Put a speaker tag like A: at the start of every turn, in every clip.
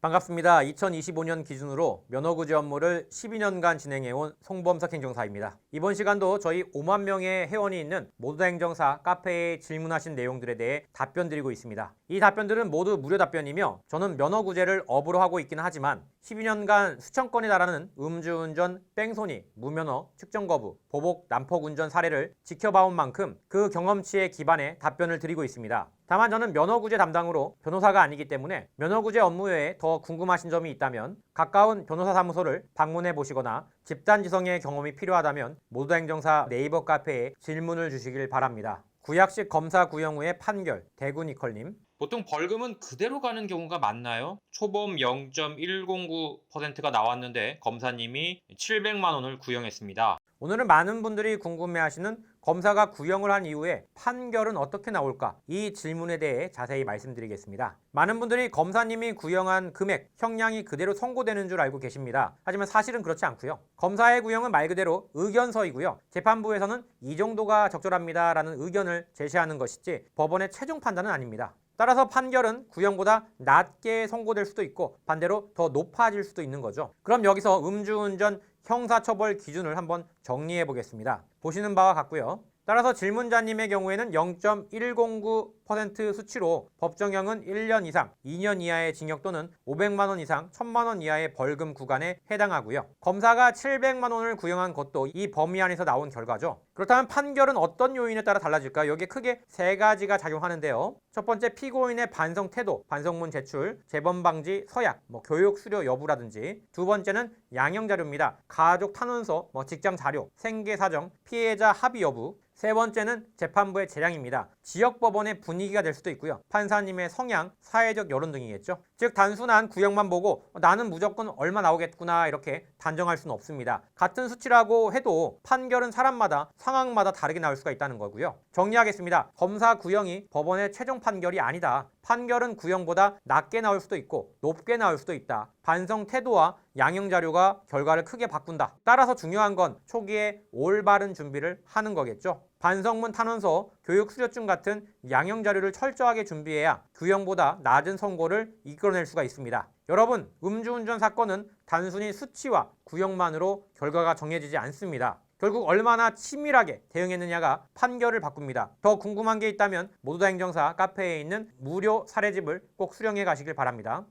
A: 반갑습니다. 2025년 기준으로 면허구제 업무를 12년간 진행해온 송범석 행정사입니다. 이번 시간도 저희 5만 명의 회원이 있는 모두 다 행정사 카페에 질문하신 내용들에 대해 답변 드리고 있습니다. 이 답변들은 모두 무료 답변이며 저는 면허구제를 업으로 하고 있기는 하지만 12년간 수천 건에 달하는 음주운전, 뺑소니, 무면허, 측정 거부, 보복, 난폭 운전 사례를 지켜봐온 만큼 그 경험치에 기반해 답변을 드리고 있습니다. 다만 저는 면허구제 담당으로 변호사가 아니기 때문에 면허구제 업무 외에 더 궁금하신 점이 있다면 가까운 변호사 사무소를 방문해 보시거나 집단 지성의 경험이 필요하다면 모두 다 행정사 네이버 카페에 질문을 주시길 바랍니다. 구약식 검사 구형 후의 판결 대구 니컬님
B: 보통 벌금은 그대로 가는 경우가 많나요? 초범 0.109%가 나왔는데 검사님이 700만 원을 구형했습니다.
A: 오늘은 많은 분들이 궁금해하시는 검사가 구형을 한 이후에 판결은 어떻게 나올까? 이 질문에 대해 자세히 말씀드리겠습니다. 많은 분들이 검사님이 구형한 금액, 형량이 그대로 선고되는 줄 알고 계십니다. 하지만 사실은 그렇지 않고요. 검사의 구형은 말 그대로 의견서이고요. 재판부에서는 이 정도가 적절합니다라는 의견을 제시하는 것이지 법원의 최종 판단은 아닙니다. 따라서 판결은 구형보다 낮게 선고될 수도 있고 반대로 더 높아질 수도 있는 거죠. 그럼 여기서 음주운전 형사처벌 기준을 한번 정리해 보겠습니다. 보시는 바와 같고요. 따라서 질문자님의 경우에는 0.109% 수치로 법정형은 1년 이상, 2년 이하의 징역 또는 500만 원 이상, 1000만 원 이하의 벌금 구간에 해당하고요. 검사가 700만 원을 구형한 것도 이 범위 안에서 나온 결과죠. 그렇다면 판결은 어떤 요인에 따라 달라질까요? 여기에 크게 세 가지가 작용하는데요. 첫 번째 피고인의 반성 태도, 반성문 제출, 재범 방지, 서약, 뭐 교육 수료 여부라든지 두 번째는 양형 자료입니다. 가족 탄원서, 뭐 직장 자료, 생계 사정, 피해자 합의 여부, 세 번째는 재판부의 재량입니다. 지역 법원의 분위기가 될 수도 있고요. 판사님의 성향, 사회적 여론 등이겠죠. 즉 단순한 구형만 보고 어, 나는 무조건 얼마 나오겠구나 이렇게 단정할 수는 없습니다. 같은 수치라고 해도 판결은 사람마다 상황마다 다르게 나올 수가 있다는 거고요. 정리하겠습니다. 검사 구형이 법원의 최종 판결이 아니다. 판결은 구형보다 낮게 나올 수도 있고 높게 나올 수도 있다. 반성 태도와 양형 자료가 결과를 크게 바꾼다. 따라서 중요한 건 초기에 올바른 준비를 하는 거겠죠. 반성문 탄원서, 교육 수료증 같은 양형 자료를 철저하게 준비해야 규형보다 낮은 선고를 이끌어낼 수가 있습니다. 여러분, 음주운전 사건은 단순히 수치와 구형만으로 결과가 정해지지 않습니다. 결국 얼마나 치밀하게 대응했느냐가 판결을 바꿉니다. 더 궁금한 게 있다면 모두 다 행정사 카페에 있는 무료 사례집을 꼭 수령해 가시길 바랍니다.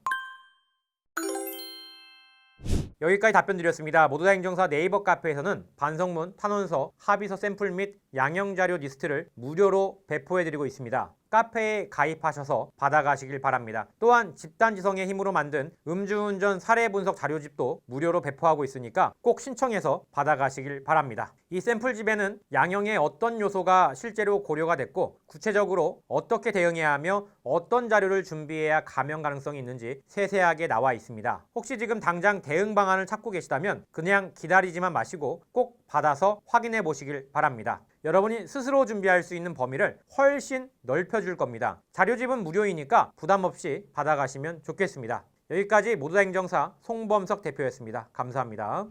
A: 여기까지 답변 드렸습니다. 모두 다 행정사 네이버 카페에서는 반성문, 탄원서, 합의서 샘플 및 양형 자료 리스트를 무료로 배포해 드리고 있습니다. 카페에 가입하셔서 받아가시길 바랍니다. 또한 집단지성의 힘으로 만든 음주운전 사례 분석 자료집도 무료로 배포하고 있으니까 꼭 신청해서 받아가시길 바랍니다. 이 샘플집에는 양형의 어떤 요소가 실제로 고려가 됐고 구체적으로 어떻게 대응해야 하며 어떤 자료를 준비해야 감염 가능성이 있는지 세세하게 나와 있습니다. 혹시 지금 당장 대응 방안을 찾고 계시다면 그냥 기다리지만 마시고 꼭 받아서 확인해 보시길 바랍니다. 여러분이 스스로 준비할 수 있는 범위를 훨씬 넓혀줄 겁니다. 자료집은 무료이니까 부담 없이 받아가시면 좋겠습니다. 여기까지 모두다 행정사 송범석 대표였습니다. 감사합니다.